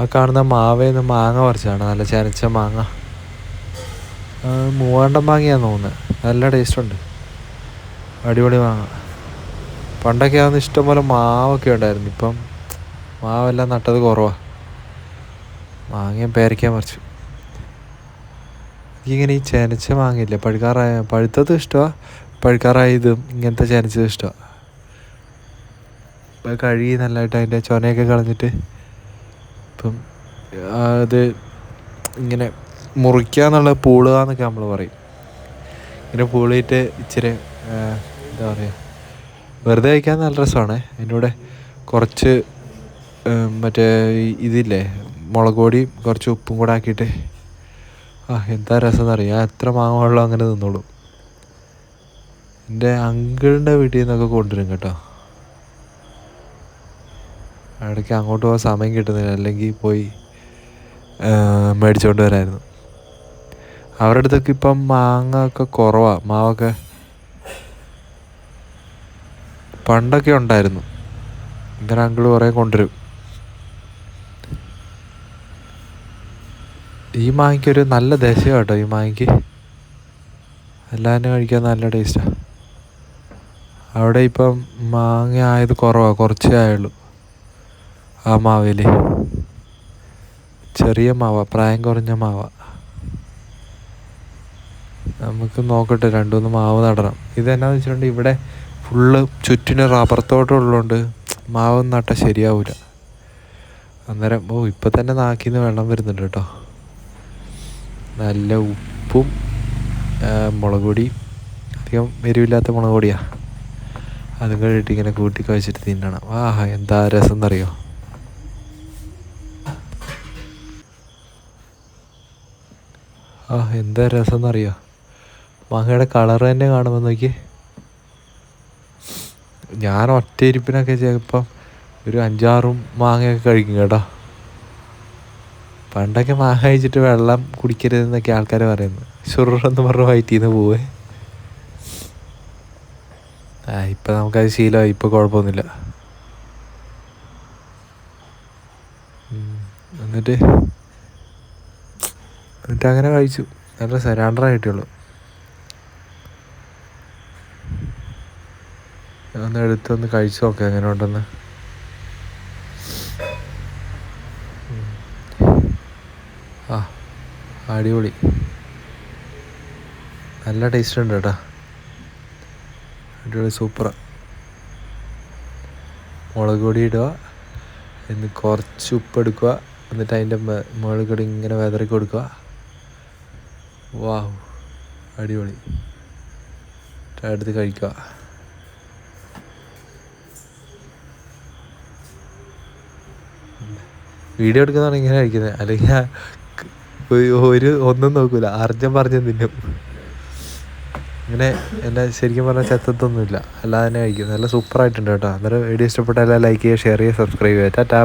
ആ കാണുന്ന മാവേന്ന് മാങ്ങ പറിച്ചാണ് നല്ല ചനച്ച മാങ്ങ. ആ, മാങ്ങയാണ് തോന്നുന്നത് നല്ല ടേസ്റ്റുണ്ട് അടിപൊളി മാങ്ങ. പണ്ടൊക്കെ ആവുന്ന ഇഷ്ടംപോലെ മാവൊക്കെ ഉണ്ടായിരുന്നു. ഇപ്പം മാവെല്ലാം നട്ടത് കുറവാ. മാങ്ങയും പേരയ്ക്കാൻ പറിച്ചു. എനിക്കിങ്ങനെ ഈ ചനച്ച മാങ്ങയില്ല പഴുക്കാറായ പഴുത്തത് ഇഷ്ടമാണ് പഴുക്കാറായ ഇതും ഇങ്ങനത്തെ ചനച്ചത് ഇഷ്ടമാണ് കഴുകി നല്ലതായിട്ട് അതിന്റെ ചൊനയൊക്കെ കളഞ്ഞിട്ട് ഇപ്പം അത് ഇങ്ങനെ മുറിക്കുക എന്നുള്ള പൂളുക എന്നൊക്കെ നമ്മൾ പറയും. ഇങ്ങനെ പൂളിയിട്ട് ഇച്ചിരി എന്താ പറയുക വെറുതെ കഴിക്കാൻ നല്ല രസമാണ്. അതിന്റെ കൂടെ കുറച്ച് മറ്റേ ഇതില്ലേ മുളക് പൊടിയും കുറച്ച് ഉപ്പും കൂടെ ആക്കിയിട്ട് ആ എന്താ രസം എന്നറിയാം. എത്ര മാങ്ങ വെള്ളം അങ്ങനെ നിന്നോളും എന്റെ അങ്കിളിന്റെ വീട്ടിൽ നിന്നൊക്കെ കൊണ്ടുവരും കേട്ടോ. ഇടയ്ക്ക് അങ്ങോട്ട് പോകാൻ സമയം കിട്ടുന്നില്ല. അല്ലെങ്കിൽ പോയി മേടിച്ചുകൊണ്ട് വരായിരുന്നു. അവരുടെ അടുത്തൊക്കെ ഇപ്പം മാങ്ങ ഒക്കെ കുറവാണ് മാവൊക്കെ പണ്ടൊക്കെ ഉണ്ടായിരുന്നു. ഇങ്ങനെ അങ്കിൾ കുറേ കൊണ്ടുവരും. ഈ മാങ്ങയ്ക്കൊരു നല്ല ദശയാണ് കേട്ടോ ഈ മാങ്ങയ്ക്ക്. എല്ലാവരും കഴിക്കാൻ നല്ല ടേസ്റ്റാണ് അവിടെ ഇപ്പം മാങ്ങ ആയത് കുറവാണ് കുറച്ചേ ആയുള്ളൂ. ആ മാവിൽ ചെറിയ മാവ പ്രായം കുറഞ്ഞ മാവ. നമുക്ക് നോക്കട്ടെ രണ്ടു മൂന്ന് മാവ് നടണം. ഇതെന്നാന്ന് വെച്ചിട്ടുണ്ടെങ്കിൽ ഇവിടെ ഫുള്ള് ചുറ്റിന് റബ്ബർ ഉള്ളതുകൊണ്ട് മാവ് നട്ടാൽ ശരിയാവില്ല അന്നേരം ഓ ഇപ്പം തന്നെ നാക്കിന്ന് വെള്ളം വരുന്നുണ്ട് കേട്ടോ. നല്ല ഉപ്പും മുളക് പൊടി. അധികം എരിവില്ലാത്ത മുളക് പൊടിയാണ് അതും കഴിഞ്ഞിട്ട് ഇങ്ങനെ കൂട്ടി കഴിച്ചിട്ട് തിന്നണം. ആഹാ എന്താ രസം എന്നറിയോ ആ എന്താ രസം എന്നറിയോ മാങ്ങയുടെ കളർ തന്നെ കാണുമ്പോൾ നോക്കി ഞാൻ ഒറ്റ ഇരിപ്പിനൊക്കെ ചിലപ്പം ഒരു അഞ്ചാറും മാങ്ങയൊക്കെ കഴിക്കും കേട്ടോ. പണ്ടൊക്കെ മാങ്ങ കഴിച്ചിട്ട് വെള്ളം കുടിക്കരുതെന്നൊക്കെ ആൾക്കാർ പറയുന്നു ഷുറെന്ന് പറഞ്ഞ് വയറ്റിൽ നിന്ന് പോവേ. ആ ഇപ്പം നമുക്കത് ശീലമായി. ഇപ്പം കുഴപ്പമൊന്നുമില്ല. എന്നിട്ട്? എന്നിട്ട് അങ്ങനെ കഴിച്ചു. നല്ല രണ്ടര കിട്ടിയുള്ളൂ. ഒന്ന് എടുത്തൊന്ന് കഴിച്ചു നോക്കാം എങ്ങനെ ഉണ്ടെന്ന്. ആ അടിപൊളി. നല്ല ടേസ്റ്റ് ഉണ്ട് കേട്ടോ. അടിപൊളി സൂപ്പറാ മുളക് പൊടി ഇടുക എന്ന് കുറച്ച് ഉപ്പ് എടുക്കുക എന്നിട്ട് അതിന്റെ മുകളിൽ കൂടി ഇങ്ങനെ വിതറി കൊടുക്കുക വാവ് അടിപൊളി. എടുത്ത് കഴിക്കുക വീഡിയോ എടുക്കുന്നതാണ് ഇങ്ങനെ കഴിക്കുന്നത്. അല്ലെങ്കിൽ ഒരു- ഒന്നും നോക്കൂല. അർജം പറഞ്ഞു തിന്നും. ഇങ്ങനെ എന്റെ ശരിക്കും പറഞ്ഞാൽ ചെത്തത്തൊന്നുമില്ല അല്ലാതെ തന്നെ കഴിക്കും. നല്ല സൂപ്പറായിട്ടുണ്ട് കേട്ടോ. അന്നേരം വീഡിയോ ഇഷ്ടപ്പെട്ടാൽ ലൈക്ക് ചെയ്യുക ഷെയർ ചെയ്യുക സബ്സ്ക്രൈബ് ചെയ്യുക. ടാറ്റാ